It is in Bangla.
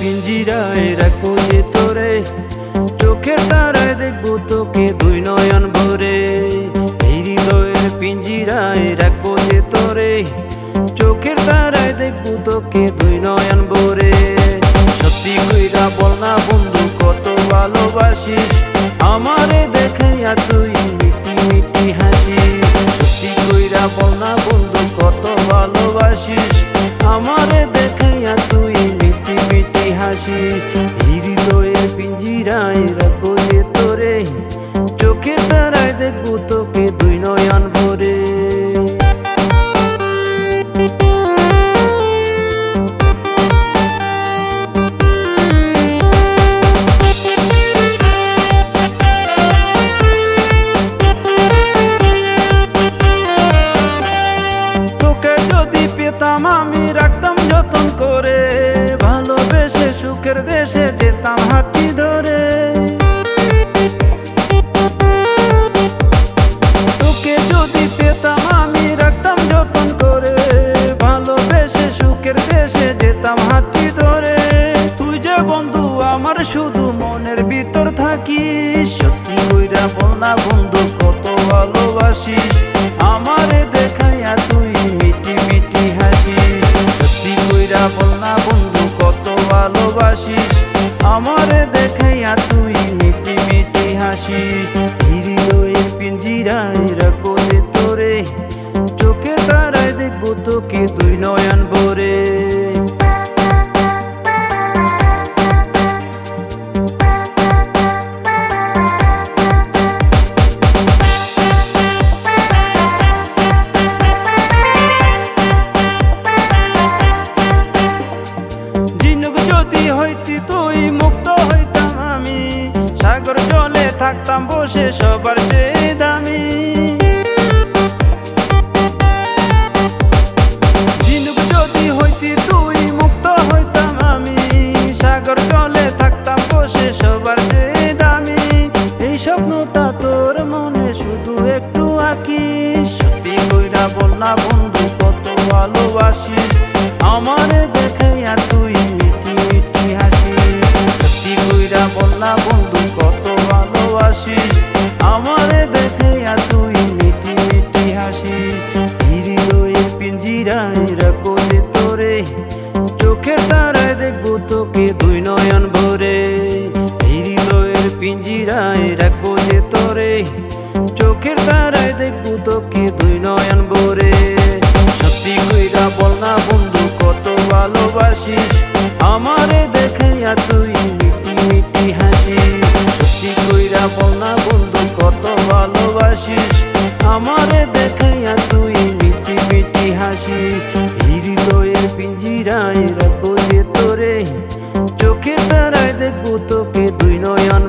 পিঞ্জিরায় রাখব যে তোরে চোখের তারায় দেখব তোকে তারায় দেখব তোকে দুই নয়ন ভরে। সত্যি কইরা বল না বন্ধু, কত ভালোবাসিস? আমারে দেখাইয়া তুই মিটি মিটি হাসিস। সত্যি কইরা বল না বন্ধু, কত ভালোবাসিস? আমারে দেখাইয়া তুই মিটি মিটি এই হৃদয়ের পিঞ্জিরায় রাখব যেতাম হাঁটি ধরে। তোকে যদি পেতাম, আমি রাখতাম যতন করে। ভালোবেসে সুখের যেতাম হাঁটি ধরে। তুই যে বন্ধু, আমার শুধু মনের ভিতর থাকিস। সত্যি কইরা বল না বন্ধু, কত ভালোবাসিস। আমারে দেখাইয়া তুই মিটি মিটি হাসিস। সত্যি কইরা বল না বন্ধু, কত ভালোবাসিস। রাখব যে তোরে। চোখে তারায় দেখব তোকে দুই নয়ন ভরে। যদি তুই মুক্ত হইতাম আমি। সাগর জলে থাকতাম বসে সবার চেয়ে। বন্ধু কত ভালোবাসিস? আমারে দেখে তুই মিটি মিটি হাসিস। হৃদয়ের পিঞ্জিরায় দেখাইয়া তুই মিটি মিটি হাসি হৃদয়ের পিঞ্জিরায় রাখব যে তোরে। চোখে তারায় দেখব তোকে দুই নয়ন